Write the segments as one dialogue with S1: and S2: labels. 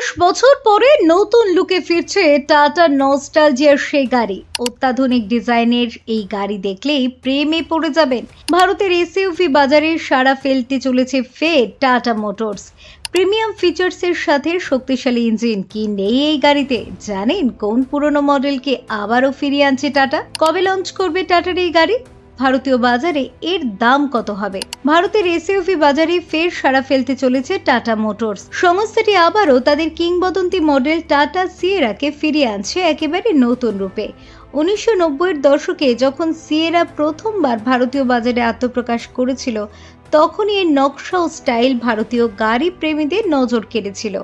S1: বেশ বছর পরে নতুন লুকে ফিরছে টাটা নস্টালজিয়ার সেই গাড়ি। অত্যাধুনিক ডিজাইনের এই গাড়ি দেখলেই প্রেমে পড়ে যাবেন। ভারতের এসইউভি বাজারে সাড়া ফেলতে চলেছে ফের টাটা মোটরস প্রিমিয়াম ফিচার্সের সাথে শক্তিশালী ইঞ্জিন কি নেই এই গাড়িতে? জানেন কোন পুরনো মডেলকে আবারও ফিরিয়ে আনছে টাটা কবে লঞ্চ করবে টাটার এই গাড়ি? ভারতীয় বাজারে এর দাম কত হবে? ভারতের এসইউভি বাজারে ফের সারা ফেলতে চলেছে টাটা মোটরস। সংস্থাটি আবারও তাদের কিংবদন্তি মডেল টাটা সিয়েরাকে ফিরিয়ে আনছে একেবারে নতুন রূপে। উনিশশো নব্বইয়ের দশকে যখন সিয়েরা প্রথমবার ভারতীয় বাজারে আত্মপ্রকাশ করেছিল তখনই এর নকশা ও স্টাইল ভারতীয় গাড়ি প্রেমীদের নজর কেড়েছিল।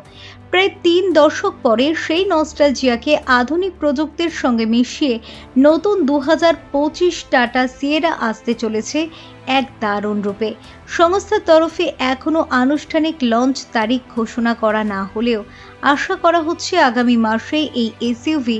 S1: প্রায় তিন দশক পরে সেই নস্টালজিয়াকে আধুনিক প্রযুক্তির সঙ্গে মিশিয়ে নতুন দু হাজার পঁচিশ টাটা সিয়েরা আসতে চলেছে এক দারুণ রূপে। সংস্থার তরফে এখনও আনুষ্ঠানিক লঞ্চ তারিখ ঘোষণা করা না হলেও আশা করা হচ্ছে আগামী মাসে এই এসইউভি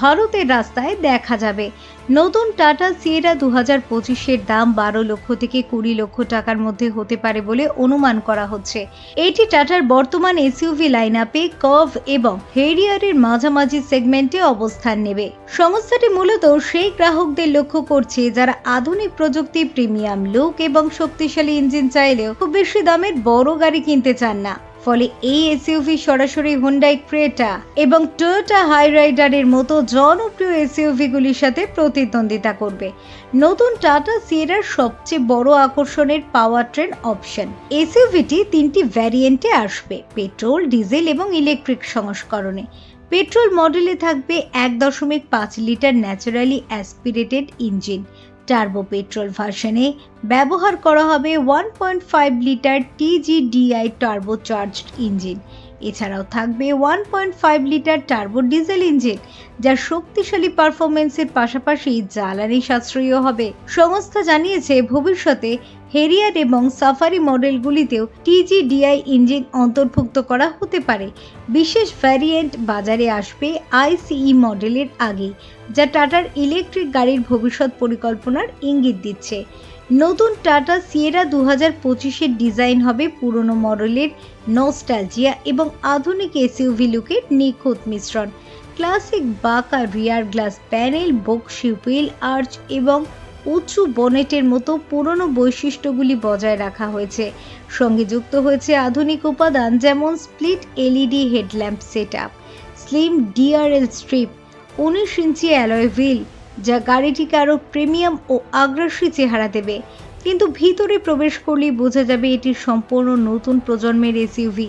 S1: ভারতের রাস্তায় দেখা যাবে। নতুন টাটা সিয়েরা দু হাজার পঁচিশের দাম বারো লক্ষ থেকে কুড়ি লক্ষ টাকার মধ্যে হতে পারে বলে অনুমান করা হচ্ছে। এটি টাটার বর্তমান এসইউভি লাইন আপে কভ এবং হেরিয়ারের মাঝামাঝি সেগমেন্টে অবস্থান নেবে। সংস্থাটি মূলত সেই গ্রাহকদের লক্ষ্য করছে যারা আধুনিক প্রযুক্তি প্রিমিয়াম লুক এবং শক্তিশালী ইঞ্জিন চাইলেও খুব বেশি দামের বড় গাড়ি কিনতে চান না। ফলে এই এসইউভি সরাসরি হুন্ডাই ক্রেটা এবং টয়োটা হাইরাইডারের মতো জনপ্রিয় এসইউভিগুলির সাথে প্রতিদ্বন্দ্বিতা করবে। নতুন টাটা সিয়েরার সবচেয়ে বড় আকর্ষণের পাওয়ার ট্রেন অপশন এসইউভিটি তিনটি ভ্যারিয়েন্টে আসবে পেট্রোল ডিজেল এবং ইলেকট্রিক সংস্করণে। পেট্রোল মডেলে থাকবে এক দশমিক পাঁচ litre naturally aspirated engine turbo petrol ভার্সনে ব্যবহার করা হবে one point five litre TGDI turbo charged engine এছাড়াও থাকবে one point five litre turbo diesel engine যা শক্তিশালী পারফরমেন্সের পাশাপাশি জ্বালানি সাশ্রয়ীও হবে। সংস্থা জানিয়েছে, ভবিষ্যতে হেরিয়ার এবং সাফারি মডেলগুলিতেও টিজিডিআই ইঞ্জিন অন্তর্ভুক্ত করা হতে পারে। বিশেষ ভ্যারিয়েন্ট বাজারে আসবে আইসিই মডেলের আগে যা টাটার ইলেকট্রিক গাড়ির ভবিষ্যৎ পরিকল্পনার ইঙ্গিত দিচ্ছে। নতুন টাটা সিয়েরা দু হাজার পঁচিশের ডিজাইন হবে পুরনো মডেলের নস্টালজিয়া এবং আধুনিক এসইউভি লুকের নিখুঁত মিশ্রণ। ক্লাসিক বাঁকা rear glass panel, boxy arch এবং উঁচু বনেটের মতো পুরনো বৈশিষ্ট্যগুলি বজায় রাখা হয়েছে। সঙ্গে যুক্ত হয়েছে আধুনিক উপাদান যেমন split LED headlamp set up slim DRL strip, উনিশ ইঞ্চি অ্যালয় হুইল যা গাড়িটিকে আরও প্রিমিয়াম ও আগ্রাসী চেহারা দেবে। কিন্তু ভিতরে প্রবেশ করলেই বোঝা যাবে এটি সম্পূর্ণ নতুন প্রজন্মের এসইউভি।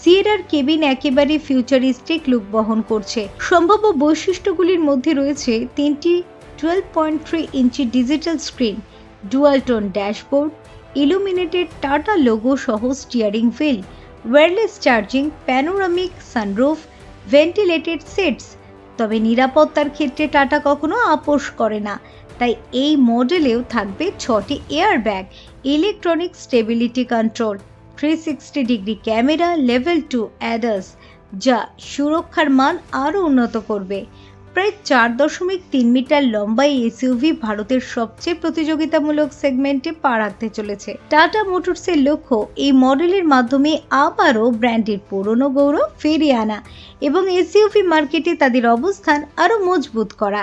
S1: সিয়েরার কেবিন একেবারে ফিউচারিস্টিক লুক বহন করছে। সম্ভাব্য বৈশিষ্ট্যগুলির মধ্যে রয়েছে তিনটি twelve point three inch digital screen, dual tone dashboard, illuminated Tata logo সহ steering wheel, wireless charging, panoramic sunroof, ventilated seats তবে নিরাপত্তার ক্ষেত্রে টাটা কখনো আপোষ করে না। তাই এই মডেলেও থাকবে ছটি air bag electronic stability control three sixty degree camera level two ADAS যা সুরক্ষার মান আরও উন্নত করবে। প্রায় চার দশমিক তিন মিটার লম্বা এই এসইউভি ভারতের সবচেয়ে প্রতিযোগিতামূলক সেগমেন্টে পা রাখতে চলেছে। টাটা মোটরসের লক্ষ্য এই মডেলের মাধ্যমে আবারও ব্র্যান্ডের পুরনো গৌরব ফিরিয়ে আনা এবং এসইউভি মার্কেটে তাদের অবস্থান আরও মজবুত করা।